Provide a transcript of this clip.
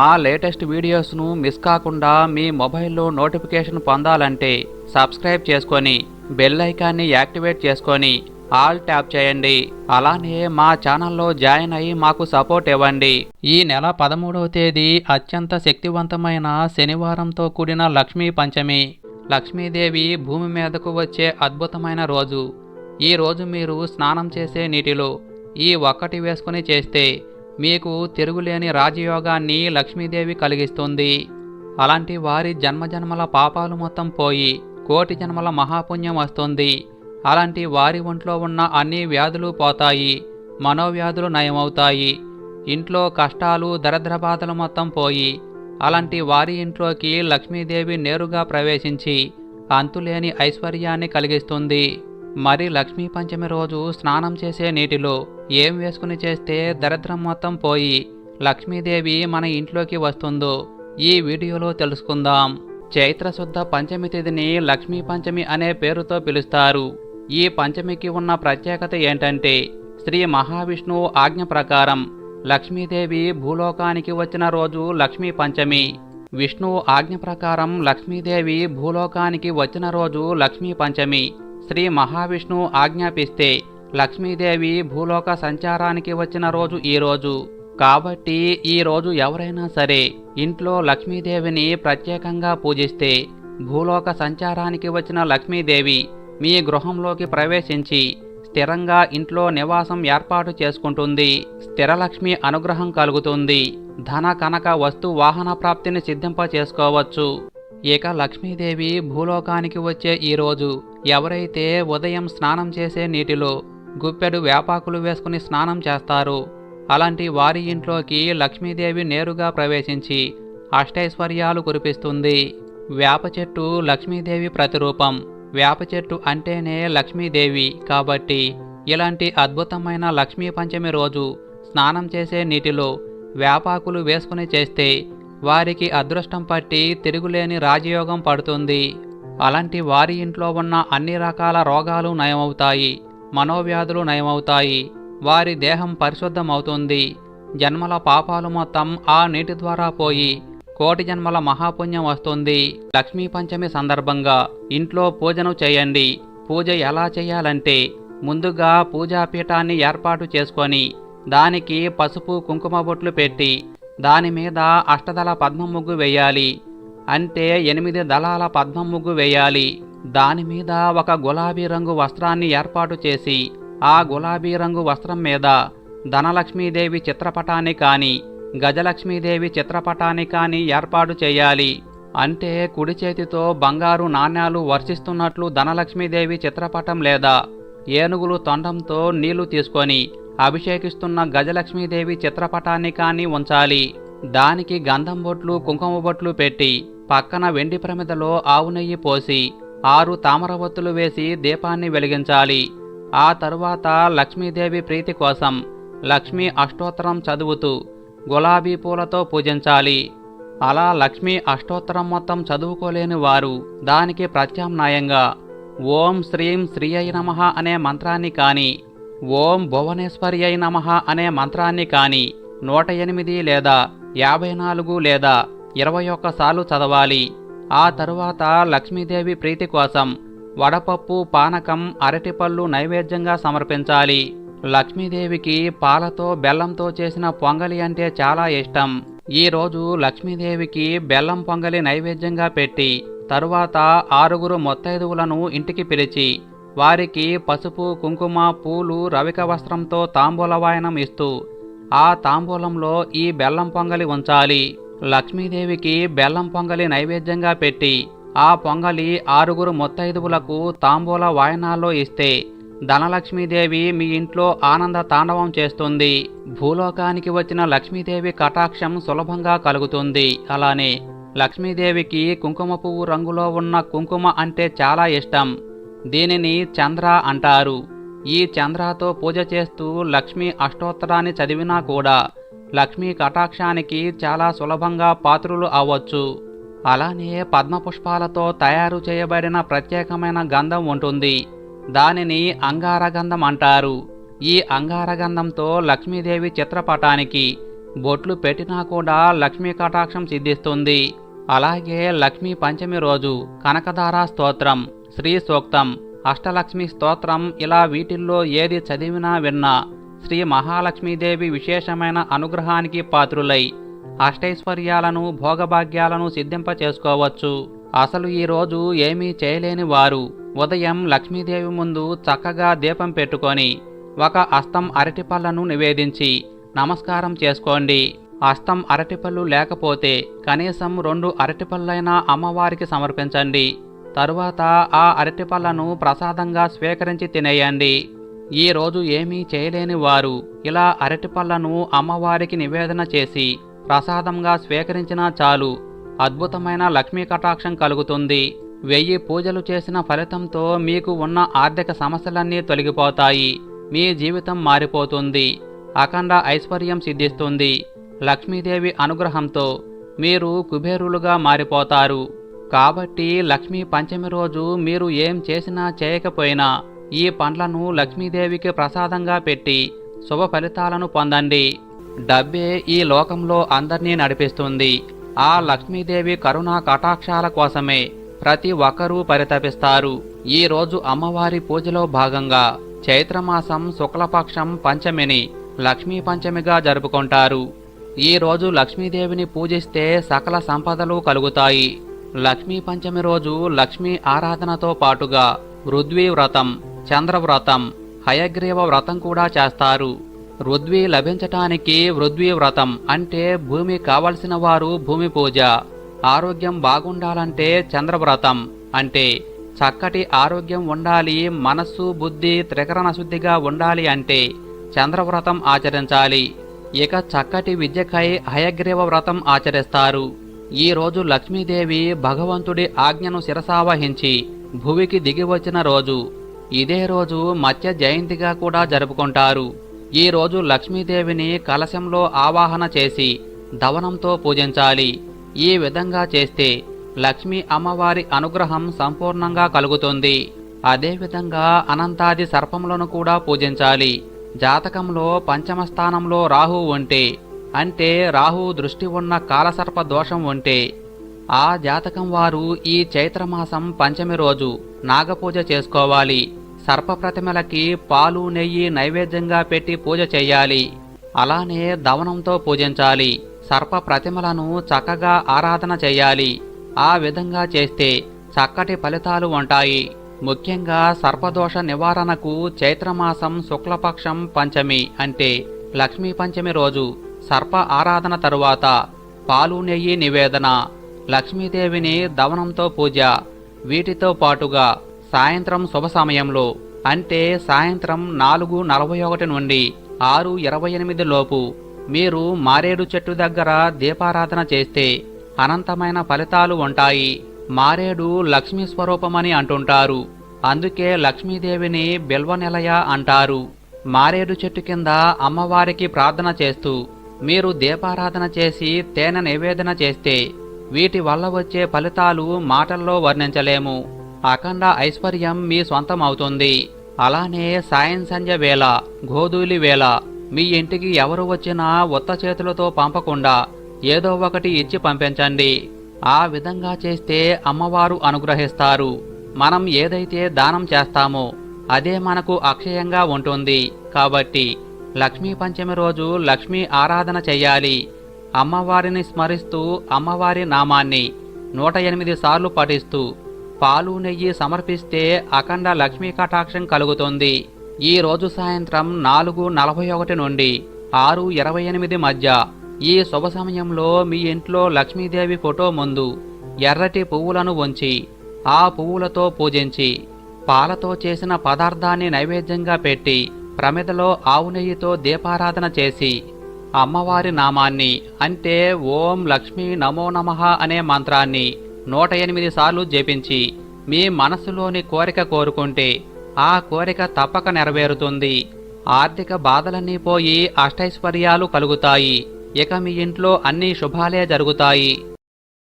మా latest వీడియోస్ను miss కాకుండా మీ మొబైల్లో నోటిఫికేషన్ పొందాలంటే సబ్స్క్రైబ్ చేసుకొని బెల్ ఐకాన్ని యాక్టివేట్ చేసుకొని ఆల్ ట్యాప్ చేయండి. అలానే మా ఛానల్లో జాయిన్ అయ్యి మాకు సపోర్ట్ ఇవ్వండి. ఈ నెల పదమూడవ తేదీ అత్యంత శక్తివంతమైన శనివారంతో కూడిన లక్ష్మీ పంచమి. లక్ష్మీదేవి భూమి మీదకు వచ్చే అద్భుతమైన రోజు. ఈ రోజు మీరు స్నానం చేసే నీటిలో ఈ ఒక్కటి వేసుకుని చేస్తే మీకు తిరుగులేని రాజయోగాన్ని లక్ష్మీదేవి కలిగిస్తుంది. అలాంటి వారి జన్మజన్మల పాపాలు మొత్తం పోయి కోటి జన్మల మహాపుణ్యం వస్తుంది. అలాంటి వారి ఒంట్లో ఉన్న అన్ని వ్యాధులు పోతాయి మనోవ్యాధులు నయమవుతాయి. ఇంట్లో కష్టాలు దరిద్ర బాధలు మొత్తం పోయి అలాంటి వారి ఇంట్లోకి లక్ష్మీదేవి నేరుగా ప్రవేశించి అంతులేని ఐశ్వర్యాన్ని కలిగిస్తుంది. మరి లక్ష్మీ పంచమి రోజు స్నానం చేసే నీటిలో ఏం వేసుకుని చేస్తే దరిద్రం మొత్తం పోయి లక్ష్మీదేవి మన ఇంట్లోకి వస్తుందో ఈ వీడియోలో తెలుసుకుందాం. చైత్ర శుద్ధ పంచమి తిథిని లక్ష్మీ పంచమి అనే పేరుతో పిలుస్తారు. ఈ పంచమికి ఉన్న ప్రత్యేకత ఏంటంటే శ్రీ మహావిష్ణువు ఆజ్ఞ ప్రకారం లక్ష్మీదేవి భూలోకానికి వచ్చిన రోజు లక్ష్మీ పంచమి. విష్ణువు ఆజ్ఞ ప్రకారం లక్ష్మీదేవి భూలోకానికి వచ్చిన రోజు లక్ష్మీ పంచమి. శ్రీ మహావిష్ణువు ఆజ్ఞాపిస్తే లక్ష్మీదేవి భూలోక సంచారానికి వచ్చిన రోజు ఈ రోజు. కాబట్టి ఈ రోజు ఎవరైనా సరే ఇంట్లో లక్ష్మీదేవిని ప్రత్యేకంగా పూజిస్తే భూలోక సంచారానికి వచ్చిన లక్ష్మీదేవి మీ గృహంలోకి ప్రవేశించి స్థిరంగా ఇంట్లో నివాసం ఏర్పాటు చేసుకుంటుంది. స్థిరలక్ష్మి అనుగ్రహం కలుగుతుంది. ధన కనక వస్తు వాహన ప్రాప్తిని సిద్ధింప చేసుకోవచ్చు ఇక లక్ష్మీదేవి భూలోకానికి వచ్చే ఈరోజు ఎవరైతే ఉదయం స్నానం చేసే నీటిలో గుప్పెడు వేపాకులు వేసుకుని స్నానం చేస్తారు అలాంటి వారి ఇంట్లోకి లక్ష్మీదేవి నేరుగా ప్రవేశించి అష్టైశ్వర్యాలు కురిపిస్తుంది. వేప చెట్టు లక్ష్మీదేవి ప్రతిరూపం. వేప చెట్టు అంటేనే లక్ష్మీదేవి కాబట్టి ఇలాంటి అద్భుతమైన లక్ష్మీ పంచమి రోజు స్నానం చేసే నీటిలో వేపాకులు వేసుకుని చేస్తే వారికి అదృష్టం పట్టి తిరుగులేని రాజయోగం పడుతుంది. అలాంటి వారి ఇంట్లో ఉన్న అన్ని రకాల రోగాలు నయమవుతాయి మనోవ్యాధులు నయమవుతాయి. వారి దేహం పరిశుద్ధమవుతుంది. జన్మల పాపాలు మొత్తం ఆ నీటి ద్వారా పోయి కోటి జన్మల మహాపుణ్యం వస్తుంది. లక్ష్మీ పంచమి సందర్భంగా ఇంట్లో పూజను చేయండి. పూజ ఎలా చేయాలంటే ముందుగా పూజాపీఠాన్ని ఏర్పాటు చేసుకొని దానికి పసుపు కుంకుమ బొట్లు పెట్టి దాని మీద అష్టదళ పద్మ ముగ్గు వేయాలి. అంటే ఎనిమిది దళాల పద్మ ముగ్గు వేయాలి. దాని మీద ఒక గులాబీ రంగు వస్త్రాన్ని ఏర్పాటు చేసి ఆ గులాబీ రంగు వస్త్రం మీద ధనలక్ష్మీదేవి చిత్రపటాన్ని కానీ గజలక్ష్మీదేవి చిత్రపటాన్ని కానీ ఏర్పాటు చేయాలి. అంటే కుడి చేతితో బంగారు నాణ్యాలు వర్షిస్తున్నట్లు ధనలక్ష్మీదేవి చిత్రపటం లేదా ఏనుగులు తొండంతో నీళ్ళు తీసుకొని అభిషేకిస్తున్న గజలక్ష్మీదేవి చిత్రపటాన్ని కానీ ఉంచాలి. దానికి గంధం బొట్లు కుంకుమ బొట్లు పెట్టి పక్కన వెండి ప్రమిదలో ఆవు నెయ్యి పోసి ఆరు తామరవత్తులు వేసి దీపాన్ని వెలిగించాలి. ఆ తరువాత లక్ష్మీదేవి ప్రీతి కోసం లక్ష్మీ అష్టోత్తరం చదువుతూ గులాబీ పూలతో పూజించాలి. అలా లక్ష్మీ అష్టోత్తరం మొత్తం చదువుకోలేని వారు దానికి ప్రత్యామ్నాయంగా ఓం శ్రీం శ్రీ అయి నమ అనే మంత్రాన్ని కానీ ఓం భువనేశ్వరి అయి నమ అనే మంత్రాన్ని కానీ నూట ఎనిమిది లేదా యాభై నాలుగు లేదా ఇరవై ఒక్కసార్లు చదవాలి. ఆ తరువాత లక్ష్మీదేవి ప్రీతి కోసం వడపప్పు పానకం అరటిపళ్ళు నైవేద్యంగా సమర్పించాలి. లక్ష్మీదేవికి పాలతో బెల్లంతో చేసిన పొంగలి అంటే చాలా ఇష్టం. ఈరోజు లక్ష్మీదేవికి బెల్లం పొంగలి నైవేద్యంగా పెట్టి తరువాత ఆరుగురు మొత్తైదువులను ఇంటికి పిలిచి వారికి పసుపు కుంకుమ పూలు రవిక వస్త్రంతో తాంబూల వాయనం ఇస్తూ ఆ తాంబూలంలో ఈ బెల్లం పొంగలి ఉంచాలి. లక్ష్మీదేవికి బెల్లం పొంగలి నైవేద్యంగా పెట్టి ఆ పొంగలి ఆరుగురు మొత్తైదువులకు తాంబూల వాయనాల్లో ఇస్తే ధనలక్ష్మీదేవి మీ ఇంట్లో ఆనంద తాండవం చేస్తుంది. భూలోకానికి వచ్చిన లక్ష్మీదేవి కటాక్షం సులభంగా కలుగుతుంది. అలానే లక్ష్మీదేవికి కుంకుమ పువ్వు రంగులో ఉన్న కుంకుమ అంటే చాలా ఇష్టం. దీనిని చంద్ర అంటారు. ఈ చంద్రతో పూజ చేస్తూ లక్ష్మీ అష్టోత్తరాన్ని చదివినా కూడా లక్ష్మీ కటాక్షానికి చాలా సులభంగా పాత్రులు అవ్వచ్చు. అలానే పద్మపుష్పాలతో తయారు చేయబడిన ప్రత్యేకమైన గంధం ఉంటుంది. దానిని అంగారగంధం అంటారు. ఈ అంగారగంధంతో లక్ష్మీదేవి చిత్రపటానికి బొట్లు పెట్టినా కూడా లక్ష్మీ కటాక్షం సిద్ధిస్తుంది. అలాగే లక్ష్మీ పంచమి రోజు కనకధార స్తోత్రం. శ్రీ సూక్తం. అష్టలక్ష్మి స్తోత్రం ఇలా వీటిల్లో ఏది చదివినా విన్నా శ్రీ మహాలక్ష్మీదేవి విశేషమైన అనుగ్రహానికి పాత్రులై. అష్టైశ్వర్యాలను భోగభాగ్యాలను సిద్ధింప చేసుకోవచ్చు అసలు ఈరోజు ఏమీ చేయలేని వారు ఉదయం లక్ష్మీదేవి ముందు చక్కగా దీపం పెట్టుకొని ఒక అస్తం అరటిపళ్ళను నివేదించి నమస్కారం చేసుకోండి. అస్తం అరటిపళ్ళు లేకపోతే కనీసం రెండు అరటిపళ్ళైనా అమ్మవారికి సమర్పించండి. తరువాత ఆ అరటిపళ్ళను ప్రసాదంగా స్వీకరించి తినేయండి. ఈ రోజు ఏమీ చేయలేని వారు ఇలా అరటిపళ్ళను అమ్మవారికి నివేదన చేసి ప్రసాదంగా స్వీకరించినా చాలు అద్భుతమైన లక్ష్మీ కటాక్షం కలుగుతుంది. వెయ్యి పూజలు చేసిన ఫలితంతో మీకు ఉన్న ఆర్థిక సమస్యలన్నీ తొలగిపోతాయి మీ జీవితం మారిపోతుంది అఖండ ఐశ్వర్యం సిద్ధిస్తుంది. లక్ష్మీదేవి అనుగ్రహంతో మీరు కుబేరులుగా మారిపోతారు. కాబట్టి లక్ష్మీ పంచమి రోజు మీరు ఏం చేసినా చేయకపోయినా ఈ పండ్లను లక్ష్మీదేవికి ప్రసాదంగా పెట్టి శుభ ఫలితాలను పొందండి. డబ్బే ఈ లోకంలో అందర్నీ నడిపిస్తుంది. ఆ లక్ష్మీదేవి కరుణా కటాక్షాల కోసమే ప్రతి ఒక్కరూ పరితపిస్తారు. ఈ రోజు అమ్మవారి పూజలో భాగంగా చైత్రమాసం శుక్లపక్షం పంచమిని లక్ష్మీ పంచమిగా జరుపుకుంటారు. ఈ రోజు లక్ష్మీదేవిని పూజిస్తే సకల సంపదలు కలుగుతాయి. లక్ష్మీ పంచమి రోజు లక్ష్మీ ఆరాధనతో పాటుగా రుద్వీ వ్రతం చంద్రవ్రతం హయగ్రీవ వ్రతం కూడా చేస్తారు. రుద్వి లభించటానికి వృద్వి వ్రతం అంటే భూమి కావలసిన వారు భూమి పూజ ఆరోగ్యం బాగుండాలంటే చంద్రవ్రతం అంటే చక్కటి ఆరోగ్యం ఉండాలి మనస్సు బుద్ధి త్రికరణ శుద్ధిగా ఉండాలి అంటే చంద్రవ్రతం ఆచరించాలి. ఇక చక్కటి విద్యకై హయగ్రీవ వ్రతం ఆచరిస్తారు. ఈరోజు లక్ష్మీదేవి భగవంతుడి ఆజ్ఞను శిరసావహించి భువికి దిగి వచ్చిన రోజు. ఇదే రోజు మత్స్య జయంతిగా కూడా జరుపుకుంటారు. ఈ రోజు లక్ష్మీదేవిని కలశంలో ఆవాహన చేసి దవనంతో పూజించాలి. ఈ విధంగా చేస్తే లక్ష్మీ అమ్మవారి అనుగ్రహం సంపూర్ణంగా కలుగుతుంది. అదేవిధంగా అనంతాది సర్పములను కూడా పూజించాలి. జాతకంలో పంచమ స్థానంలో రాహు ఉంటే అంటే రాహు దృష్టి ఉన్న కాలసర్ప దోషం ఉంటే ఆ జాతకం వారు ఈ చైత్రమాసం పంచమి రోజు నాగపూజ చేసుకోవాలి. సర్ప ప్రతిమలకి పాలు నెయ్యి నైవేద్యంగా పెట్టి పూజ చేయాలి. అలానే దవనంతో పూజించాలి. సర్ప ప్రతిమలను చక్కగా ఆరాధన చేయాలి. ఆ విధంగా చేస్తే చక్కటి ఫలితాలు ఉంటాయి. ముఖ్యంగా సర్పదోష నివారణకు చైత్రమాసం శుక్లపక్షం పంచమి అంటే లక్ష్మీ పంచమి రోజు సర్ప ఆరాధన తరువాత పాలు నెయ్యి నివేదన లక్ష్మీదేవిని దవనంతో పూజ వీటితో పాటుగా సాయంత్రం శుభ సమయంలో అంటే సాయంత్రం నాలుగు నలభై ఒకటి నుండి ఆరు ఇరవై ఎనిమిది లోపు మీరు మారేడు చెట్టు దగ్గర దీపారాధన చేస్తే అనంతమైన ఫలితాలు ఉంటాయి. మారేడు లక్ష్మీ స్వరూపమని అంటుంటారు. అందుకే లక్ష్మీదేవిని బిల్వనిలయ అంటారు. మారేడు చెట్టు కింద అమ్మవారికి ప్రార్థన చేస్తూ మీరు దీపారాధన చేసి తేనె నివేదన చేస్తే వీటి వల్ల వచ్చే ఫలితాలు మాటల్లో వర్ణించలేము. అఖండ ఐశ్వర్యం మీ సొంతం అవుతుంది అలానే సాయం సంధ్య వేళ గోధూలి వేళ మీ ఇంటికి ఎవరు వచ్చినా ఉత్త చేతులతో పంపకుండా ఏదో ఒకటి ఇచ్చి పంపించండి. ఆ విధంగా చేస్తే అమ్మవారు అనుగ్రహిస్తారు. మనం ఏదైతే దానం చేస్తామో అదే మనకు అక్షయంగా ఉంటుంది. కాబట్టి లక్ష్మీ పంచమి రోజు లక్ష్మీ ఆరాధన చెయ్యాలి అమ్మవారిని స్మరిస్తూ అమ్మవారి నామాన్ని నూట ఎనిమిది సార్లు పఠిస్తూ పాలు నెయ్యి సమర్పిస్తే అఖండ లక్ష్మీ కటాక్షం కలుగుతుంది. ఈ రోజు సాయంత్రం నాలుగు నలభై ఒకటి నుండి ఆరు ఇరవై ఎనిమిది మధ్య ఈ శుభ సమయంలో మీ ఇంట్లో లక్ష్మీదేవి ఫోటో ముందు ఎర్రటి పువ్వులను ఉంచి ఆ పువ్వులతో పూజించి పాలతో చేసిన పదార్థాన్ని నైవేద్యంగా పెట్టి ప్రమిదలో ఆవు నెయ్యితో దీపారాధన చేసి అమ్మవారి నామాన్ని అంటే ఓం లక్ష్మీ నమో నమః అనే మంత్రాన్ని నూట ఎనిమిది సార్లు జపించి మీ మనసులోని కోరిక కోరుకుంటే ఆ కోరిక తప్పక నెరవేరుతుంది. ఆర్థిక బాధలన్నీ పోయి అష్టైశ్వర్యాలు కలుగుతాయి. ఇక మీ ఇంట్లో అన్ని శుభాలే జరుగుతాయి.